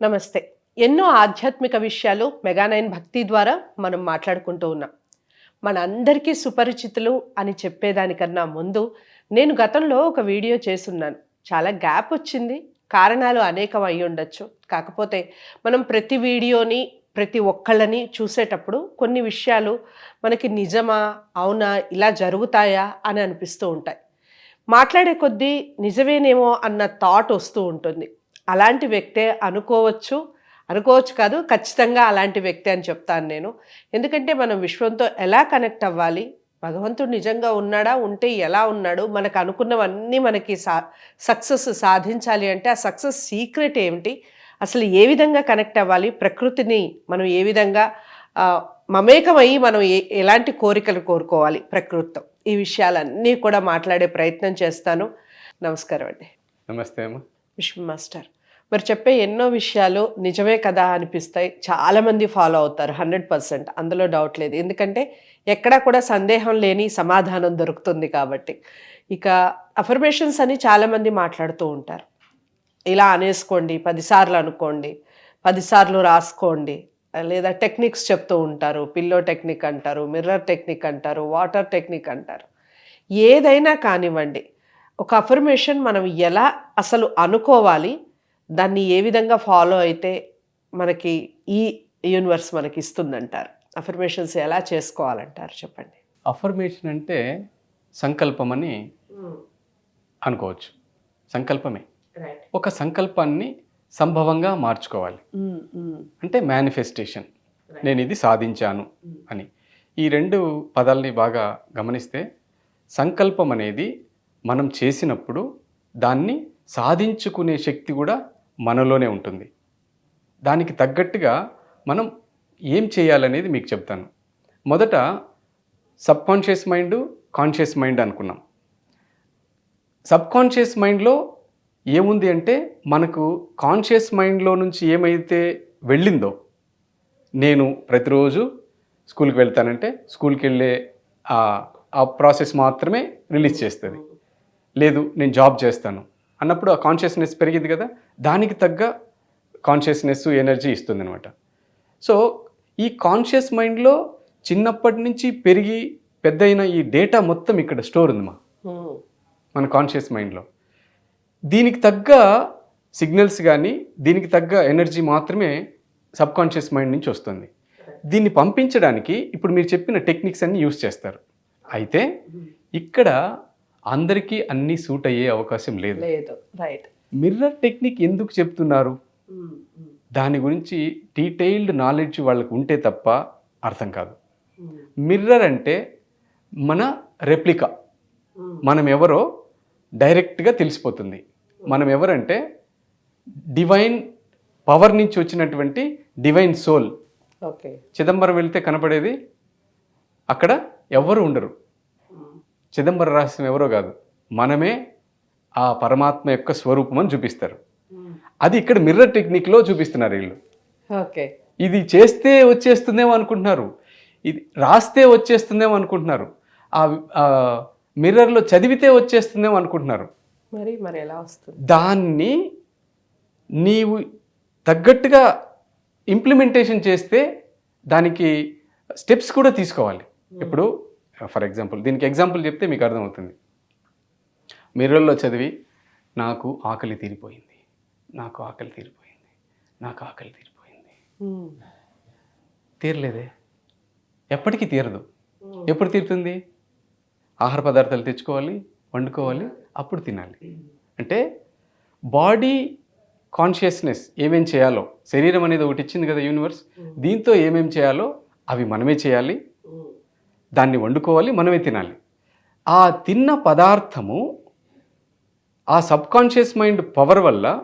నమస్తే. ఎన్నో ఆధ్యాత్మిక విషయాలు మెగానైన్ భక్తి ద్వారా మనం మాట్లాడుకుంటూ ఉన్నాం. మన అందరికీ సుపరిచితులు అని చెప్పేదానికన్నా ముందు నేను గతంలో ఒక వీడియో చేసున్నాను చాలా గ్యాప్ వచ్చింది. కారణాలు అనేకం అయి ఉండొచ్చు. కాకపోతే మనం ప్రతి వీడియోని ప్రతి ఒక్కళ్ళని చూసేటప్పుడు కొన్ని విషయాలు మనకి నిజమా అవునా ఇలా జరుగుతాయా అని అనిపిస్తూ ఉంటాయి. మాట్లాడే కొద్దీ నిజమేనేమో అన్న థాట్ వస్తూ ఉంటుంది. అలాంటి వ్యక్తే అనుకోవచ్చు. అనుకోవచ్చు కాదు ఖచ్చితంగా అలాంటి వ్యక్తి అని చెప్తాను నేను. ఎందుకంటే మనం విశ్వంతో ఎలా కనెక్ట్ అవ్వాలి? భగవంతుడు నిజంగా ఉన్నాడా? ఉంటే ఎలా ఉన్నాడు? మనకు అనుకున్నవన్నీ మనకి సా సక్సెస్ సాధించాలి అంటే ఆ సక్సెస్ సీక్రెట్ ఏమిటి? అసలు ఏ విధంగా కనెక్ట్ అవ్వాలి? ప్రకృతిని మనం ఏ విధంగా ఆ, మమేకమయ్యి మనం ఏ ఎలాంటి కోరికలు కోరుకోవాలి ప్రకృతితో? ఈ విషయాలన్నీ కూడా మాట్లాడే ప్రయత్నం చేస్తాను. నమస్కారం అండి. నమస్తే అమ్మ. విశ్వ మాస్టర్. మరి చెప్పే ఎన్నో విషయాలు నిజమే కదా అనిపిస్తాయి. చాలామంది ఫాలో అవుతారు హండ్రెడ్ పర్సెంట్ అందులో డౌట్ లేదు. ఎందుకంటే ఎక్కడా కూడా సందేహం లేని సమాధానం దొరుకుతుంది కాబట్టి. ఇక అఫర్మేషన్స్ అని చాలామంది మాట్లాడుతూ ఉంటారు. ఇలా అనేసుకోండి పదిసార్లు అనుకోండి పదిసార్లు రాసుకోండి లేదా టెక్నిక్స్ చెప్తూ ఉంటారు. పిల్లో టెక్నిక్ అంటారు మిర్రర్ టెక్నిక్ అంటారు వాటర్ టెక్నిక్ అంటారు. ఏదైనా కానివ్వండి ఒక అఫర్మేషన్ మనం ఎలా అసలు అనుకోవాలి దాన్ని ఏ విధంగా ఫాలో అయితే మనకి ఈ యూనివర్స్ మనకి ఇస్తుందంటారు? అఫర్మేషన్స్ ఎలా చేసుకోవాలంటారు చెప్పండి? అఫర్మేషన్ అంటే సంకల్పం అని అనుకోవచ్చు. సంకల్పమే. ఒక సంకల్పాన్ని సంభవంగా మార్చుకోవాలి. అంటే మేనిఫెస్టేషన్ నేను ఇది సాధించాను అని. ఈ రెండు పదాలని బాగా గమనిస్తే సంకల్పం అనేది మనం చేసినప్పుడు దాన్ని సాధించుకునే శక్తి కూడా మనలోనే ఉంటుంది. దానికి తగ్గట్టుగా మనం ఏం చేయాలనేది మీకు చెప్తాను. మొదట subconscious mind conscious mind అనుకున్నాం. సబ్ కాన్షియస్ మైండ్లో ఏముంది అంటే మనకు కాన్షియస్ మైండ్లో నుంచి ఏమైతే వెళ్ళిందో నేను ప్రతిరోజు స్కూల్కి వెళ్తానంటే స్కూల్కి వెళ్ళే ఆ- ఆ ప్రాసెస్ మాత్రమే రిలీజ్ చేస్తుంది. లేదు నేను జాబ్ చేస్తాను. అన్నప్పుడు ఆ కాన్షియస్నెస్ పెరిగింది కదా? దానికి తగ్గ కాన్షియస్నెస్ ఎనర్జీ ఇస్తుంది అనమాట సో ఈ కాన్షియస్ మైండ్లో చిన్నప్పటి నుంచి పెరిగి పెద్దయిన ఈ డేటా మొత్తం ఇక్కడ స్టోర్ ఉంది మా. మన కాన్షియస్ మైండ్లో దీనికి తగ్గ సిగ్నల్స్ కానీ దీనికి తగ్గ ఎనర్జీ మాత్రమే సబ్ కాన్షియస్ మైండ్ నుంచి వస్తుంది. దీన్ని పంపించడానికి ఇప్పుడు మీరు చెప్పిన టెక్నిక్స్ అన్ని యూస్ చేస్తారు. అయితే ఇక్కడ అందరికీ అన్నీ సూట్ అయ్యే అవకాశం లేదు. లేదు. రైట్ మిర్రర్ టెక్నిక్ ఎందుకు చెప్తున్నారు? దాని గురించి డీటెయిల్డ్ నాలెడ్జ్ వాళ్ళకు ఉంటే తప్ప అర్థం కాదు. మిర్రర్ అంటే మన రెప్లికా మనం ఎవరో డైరెక్ట్గా తెలిసిపోతుంది. మనం ఎవరంటే డివైన్ పవర్ నుంచి వచ్చినటువంటి డివైన్ సోల్ ఓకే చిదంబరం వెళ్తే కనపడేది? అక్కడ ఎవరు ఉండరు. చిదంబర రహస్యం ఎవరో కాదు. మనమే ఆ పరమాత్మ యొక్క స్వరూపం అని చూపిస్తారు. అది ఇక్కడ మిర్రర్ టెక్నిక్లో చూపిస్తున్నారు వీళ్ళు. ఓకే. ఇది చేస్తే వచ్చేస్తుందేమో అనుకుంటున్నారు. ఇది రాస్తే వచ్చేస్తుందేమో అనుకుంటున్నారు. ఆ మిర్రర్లో చదివితే వచ్చేస్తుందేమో అనుకుంటున్నారు. మరి మరి ఎలా వస్తుంది? దాన్ని నీవు తగ్గట్టుగా ఇంప్లిమెంటేషన్ చేస్తే దానికి స్టెప్స్ కూడా తీసుకోవాలి. ఇప్పుడు ఫర్ ఎగ్జాంపుల్ దీనికి ఎగ్జాంపుల్ చెప్తే మీకు అర్థమవుతుంది. మిర్రర్లో చదివి నాకు ఆకలి తీరిపోయింది. నాకు ఆకలి తీరిపోయింది. నాకు ఆకలి తీరిపోయింది. తీరలేదే. ఎప్పటికీ తీరదు. ఎప్పుడు తీరుతుంది? ఆహార పదార్థాలు తెచ్చుకోవాలి వండుకోవాలి అప్పుడు తినాలి. అంటే బాడీ కాన్షియస్నెస్ ఏమేం చేయాలో శరీరం అనేది ఒకటి ఇచ్చింది కదా యూనివర్స్ దీంతో ఏమేం చేయాలో అవి మనమే చేయాలి. దాన్ని వండుకోవాలి మనమే తినాలి. ఆ తిన్న పదార్థము ఆ సబ్ కాన్షియస్ మైండ్ పవర్ వల్ల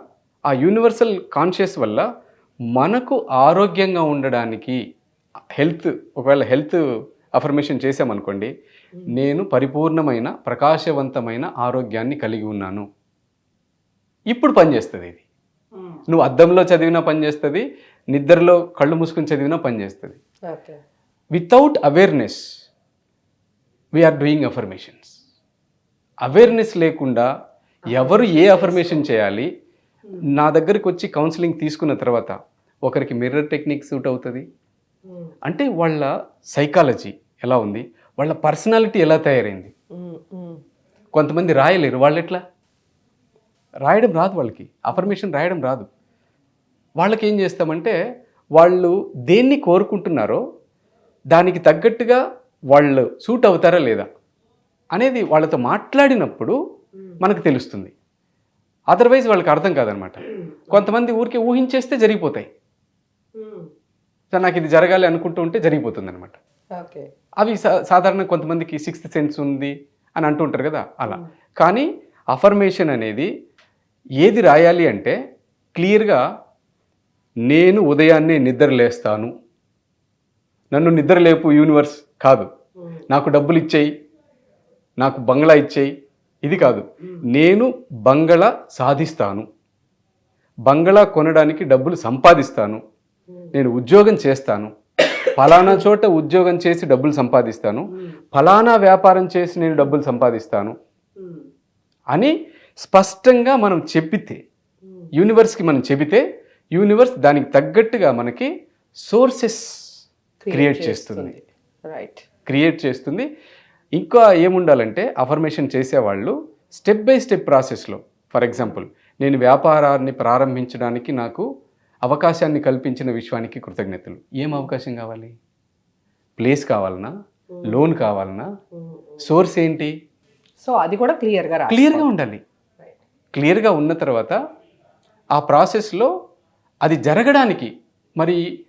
ఆ యూనివర్సల్ కాన్షియస్ వల్ల మనకు ఆరోగ్యంగా ఉండడానికి హెల్త్ ఒకవేళ హెల్త్ అఫర్మేషన్ చేసామనుకోండి నేను పరిపూర్ణమైన ప్రకాశవంతమైన ఆరోగ్యాన్ని కలిగి ఉన్నాను. ఇప్పుడు పనిచేస్తుంది ఇది. నువ్వు అద్దంలో చదివినా పనిచేస్తుంది నిద్రలో కళ్ళు మూసుకొని చదివినా పనిచేస్తుంది without awareness we are doing affirmations awareness లేకుండా ఎవరు ఏ అఫర్మేషన్ చేయాలి? నా దగ్గరికి వచ్చి కౌన్సిలింగ్ తీసుకున్న తర్వాత ఒకరికి మిర్రర్ టెక్నిక్ సూట్ అవుతుంది. అంటే వాళ్ళ సైకాలజీ ఎలా ఉంది? వాళ్ళ పర్సనాలిటీ ఎలా తయారైంది? కొంతమంది రాయలేరు. వాళ్ళు ఎట్లా? రాయడం రాదు వాళ్ళకి. అఫర్మేషన్ రాయడం రాదు. వాళ్ళకి ఏం చేస్తామంటే వాళ్ళు దేన్ని కోరుకుంటున్నారో దానికి తగ్గట్టుగా వాళ్ళు సూట్ అవుతారా లేదా అనేది వాళ్ళతో మాట్లాడినప్పుడు మనకు తెలుస్తుంది. అదర్వైజ్ వాళ్ళకి అర్థం కాదనమాట. కొంతమంది ఊరికే ఊహించేస్తే జరిగిపోతాయి. నాకు ఇది జరగాలి అనుకుంటూ ఉంటే జరిగిపోతుంది అనమాట అవి సా సాధారణ కొంతమందికి సిక్స్త్ సెన్స్ ఉంది అని అంటుంటారు కదా అలా. కానీ అఫర్మేషన్ అనేది ఏది రాయాలి అంటే క్లియర్గా నేను ఉదయాన్నే నిద్ర లేస్తాను నన్ను నిద్ర లేపు యూనివర్స్ కాదు. నాకు డబ్బులు ఇచ్చేయి. నాకు బంగ్లా ఇచ్చేయి. ఇది కాదు. నేను బంగ్లా సాధిస్తాను. బంగ్లా కొనడానికి డబ్బులు సంపాదిస్తాను. నేను ఉద్యోగం చేస్తాను. ఫలానా చోట ఉద్యోగం చేసి డబ్బులు సంపాదిస్తాను. ఫలానా వ్యాపారం చేసి నేను డబ్బులు సంపాదిస్తాను. అని స్పష్టంగా మనం చెప్పితే యూనివర్స్కి మనం చెబితే యూనివర్స్ దానికి తగ్గట్టుగా మనకి సోర్సెస్ క్రియేట్ చేస్తుంది. రైట్ క్రియేట్ చేస్తుంది. ఇంకా ఏముండాలంటే అఫర్మేషన్ చేసేవాళ్ళు స్టెప్ బై స్టెప్ ప్రాసెస్లో ఫర్ ఎగ్జాంపుల్ నేను వ్యాపారాన్ని ప్రారంభించడానికి నాకు అవకాశాన్ని కల్పించిన విశ్వానికి కృతజ్ఞతలు. ఏం అవకాశం కావాలి? ప్లేస్ కావాలనా? లోన్ కావాలనా? సోర్స్ ఏంటి? సో అది కూడా క్లియర్గా క్లియర్గా ఉండాలి. క్లియర్గా ఉన్న తర్వాత ఆ ప్రాసెస్లో అది జరగడానికి మరి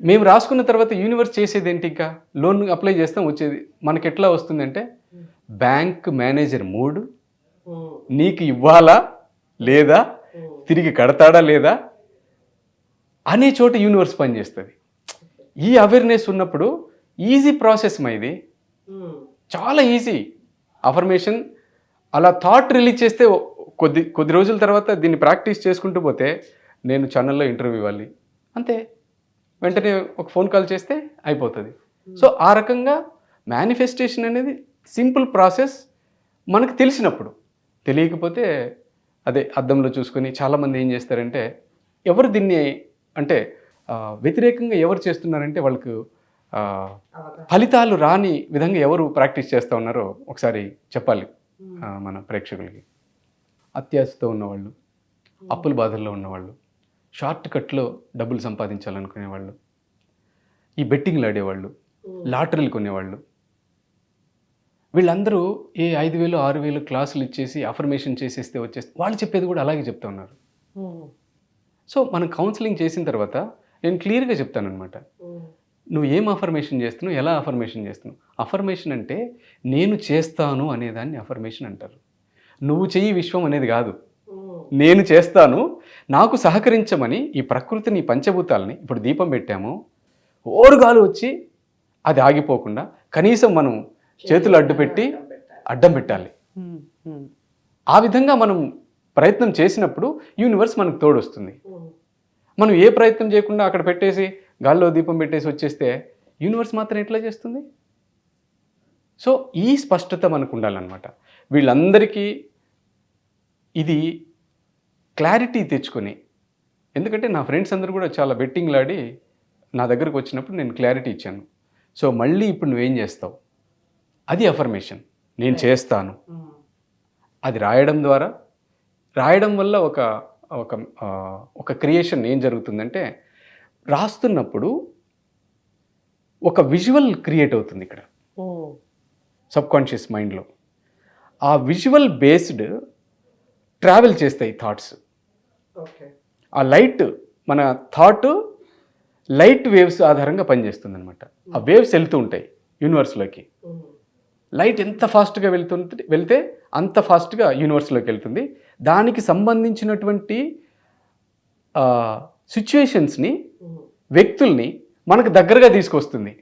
మేము రాసుకున్న తర్వాత యూనివర్స్ చేసేది ఏంటి ఇంకా? లోన్ అప్లై చేస్తాం వచ్చేది. మనకి ఎట్లా వస్తుందంటే బ్యాంక్ మేనేజర్ మూడు నీకు ఇవ్వాలా లేదా? తిరిగి కడతాడా లేదా? అనే చోట యూనివర్స్ పనిచేస్తుంది ఈ అవేర్నెస్ ఉన్నప్పుడు ఈజీ ప్రాసెస్ మా ఇది. చాలా ఈజీ అఫర్మేషన్ అలా థాట్ రిలీజ్ చేస్తే కొద్ది కొద్ది రోజుల తర్వాత దీన్ని ప్రాక్టీస్ చేసుకుంటూ పోతే నేను ఛానల్లో ఇంటర్వ్యూ ఇవ్వాలి. అంతే. వెంటనే ఒక ఫోన్ కాల్ చేస్తే అయిపోతుంది. సో ఆ రకంగా మేనిఫెస్టేషన్ అనేది సింపుల్ ప్రాసెస్ మనకు తెలిసినప్పుడు. తెలియకపోతే అదే అద్దంలో చూసుకొని చాలామంది ఏం చేస్తారంటే ఎవరు దీన్ని అంటే వ్యతిరేకంగా ఎవరు చేస్తున్నారంటే వాళ్ళకు ఫలితాలు రాని విధంగా ఎవరు ప్రాక్టీస్ చేస్తూ ఉన్నారో ఒకసారి చెప్పాలి ఆ, మన ప్రేక్షకులకి. అత్యాశతో ఉన్నవాళ్ళు అప్పుల బాధల్లో ఉన్నవాళ్ళు. షార్ట్ కట్లో డబ్బులు సంపాదించాలనుకునే వాళ్ళు ఈ బెట్టింగ్లు ఆడేవాళ్ళు. లాటరీలు కొనేవాళ్ళు. వీళ్ళందరూ ఏ ఐదు వేలు ఆరు వేలు క్లాసులు ఇచ్చేసి అఫర్మేషన్ చేసేస్తే వచ్చేస్తే వాళ్ళు చెప్పేది కూడా అలాగే చెప్తా ఉన్నారు. సో మనం కౌన్సిలింగ్ చేసిన తర్వాత నేను క్లియర్గా చెప్తానమాట నువ్వు ఏం అఫర్మేషన్ చేస్తున్నావు ఎలా అఫర్మేషన్ చేస్తున్నావు? అఫర్మేషన్ అంటే నేను చేస్తాను అనేదాన్ని అఫర్మేషన్ అంటారు. నువ్వు చెయ్యి విశ్వం అనేది కాదు. నేను చేస్తాను నాకు సహకరించమని ఈ ప్రకృతిని ఈ పంచభూతాలని ఇప్పుడు దీపం పెట్టాము. ఓరుగాలు వచ్చి అది ఆగిపోకుండా కనీసం మనం చేతులు అడ్డు పెట్టి అడ్డం పెట్టాలి. ఆ విధంగా మనం ప్రయత్నం చేసినప్పుడు యూనివర్స్ మనకు తోడొస్తుంది. మనం ఏ ప్రయత్నం చేయకుండా అక్కడ పెట్టేసి గాల్లో దీపం పెట్టేసి వచ్చేస్తే యూనివర్స్ మాత్రం ఎట్లా చేస్తుంది? సో ఈ స్పష్టత మనకు ఉండాలన్నమాట. వీళ్ళందరికీ ఇది క్లారిటీ తెచ్చుకొని ఎందుకంటే నా ఫ్రెండ్స్ అందరూ కూడా చాలా బెట్టింగ్లాడి నా దగ్గరకు వచ్చినప్పుడు నేను క్లారిటీ ఇచ్చాను. సో మళ్ళీ ఇప్పుడు నువ్వేం చేస్తావు? అది అఫర్మేషన్ నేను చేస్తాను. అది రాయడం ద్వారా రాయడం వల్ల ఒక ఒక ఒక క్రియేషన్ ఏం జరుగుతుందంటే రాస్తున్నప్పుడు ఒక విజువల్ క్రియేట్ అవుతుంది ఇక్కడ. సబ్ కాన్షియస్ మైండ్లో ఆ విజువల్ బేస్డ్ ట్రావెల్ చేస్తాయి థాట్స్ ఓకే. ఆ లైట్ మన థాట్ లైట్ వేవ్స్ ఆధారంగా పనిచేస్తుంది అనమాట ఆ వేవ్స్ వెళ్తూ ఉంటాయి యూనివర్స్లోకి లైట్ ఎంత ఫాస్ట్గా వెళ్తుంది వెళ్తే అంత ఫాస్ట్గా యూనివర్స్లోకి వెళ్తుంది. దానికి సంబంధించినటువంటి సిచ్యువేషన్స్ని వ్యక్తుల్ని మనకు దగ్గరగా తీసుకొస్తుంది.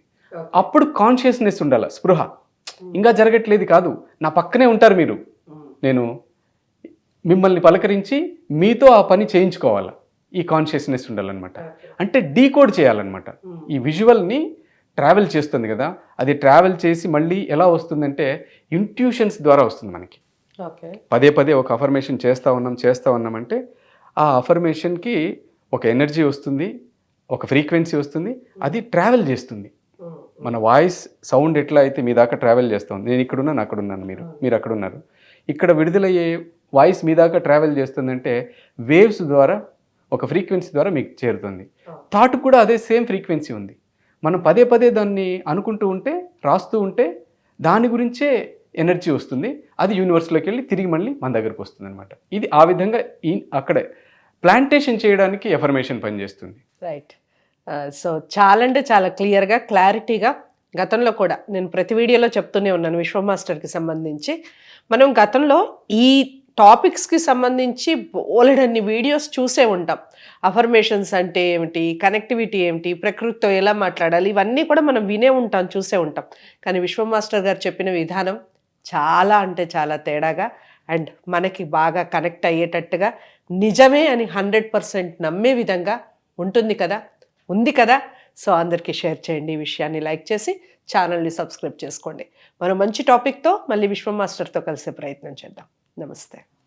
అప్పుడు కాన్షియస్నెస్ ఉండాలి స్పృహ. ఇంకా జరగట్లేదు కాదు. నా పక్కనే ఉంటారు మీరు. నేను మిమ్మల్ని పలకరించి మీతో ఆ పని చేయించుకోవాలి? ఈ కాన్షియస్నెస్ ఉండాలన్నమాట. అంటే డీకోడ్ చేయాలన్నమాట. ఈ విజువల్ని ట్రావెల్ చేస్తుంది కదా అది ట్రావెల్ చేసి మళ్ళీ ఎలా వస్తుందంటే ఇంట్యూషన్స్ ద్వారా వస్తుంది మనకి. పదే పదే ఒక అఫర్మేషన్ చేస్తూ ఉన్నాం చేస్తూ ఉన్నామంటే ఆ అఫర్మేషన్కి ఒక ఎనర్జీ వస్తుంది ఒక ఫ్రీక్వెన్సీ వస్తుంది అది ట్రావెల్ చేస్తుంది. మన వాయిస్ సౌండ్ ఎట్లా అయితే మీ దాకా ట్రావెల్ చేస్తుంది నేను ఇక్కడున్నాను అక్కడున్నాను మీరు. మీరు అక్కడ ఉన్నారు ఇక్కడ విడుదలయ్యే వాయిస్ మీ దాకా ట్రావెల్ చేస్తుందంటే వేవ్స్ ద్వారా ఒక ఫ్రీక్వెన్సీ ద్వారా మీకు చేరుతుంది. థాట్ కూడా అదే సేమ్ ఫ్రీక్వెన్సీ ఉంది. మనం పదే పదే దాన్ని అనుకుంటూ ఉంటే రాస్తూ ఉంటే దాని గురించే ఎనర్జీ వస్తుంది. అది యూనివర్స్లోకి వెళ్ళి తిరిగి మళ్ళీ మన దగ్గరకు వస్తుంది అనమాట ఇది ఆ విధంగా ఈ అక్కడే ప్లాంటేషన్ చేయడానికి ఎఫర్మేషన్ పనిచేస్తుంది. రైట్. సో చాలా అంటే చాలా క్లియర్గా క్లారిటీగా గతంలో కూడా నేను ప్రతి వీడియోలో చెప్తూనే ఉన్నాను విశ్వ మాస్టర్కి సంబంధించి. మనం గతంలో ఈ టాపిక్స్కి సంబంధించి బోలెడన్ని వీడియోస్ చూసే ఉంటాం. అఫర్మేషన్స్ అంటే ఏమిటి? కనెక్టివిటీ ఏమిటి? ప్రకృతితో ఎలా మాట్లాడాలి? ఇవన్నీ కూడా మనం వినే ఉంటాం చూసే ఉంటాం. కానీ విశ్వ మాస్టర్ గారు చెప్పిన విధానం చాలా అంటే చాలా తేడాగా అండ్ మనకి బాగా కనెక్ట్ అయ్యేటట్టుగా నిజమే అని హండ్రెడ్ పర్సెంట్ నమ్మే విధంగా ఉంటుంది కదా? ఉంది కదా? సో అందరికీ షేర్ చేయండి ఈ విషయాన్ని లైక్ చేసి ఛానల్ని సబ్స్క్రైబ్ చేసుకోండి. మనం మంచి టాపిక్తో మళ్ళీ విశ్వ మాస్టర్తో కలిసే ప్రయత్నం చేద్దాం. నమస్తే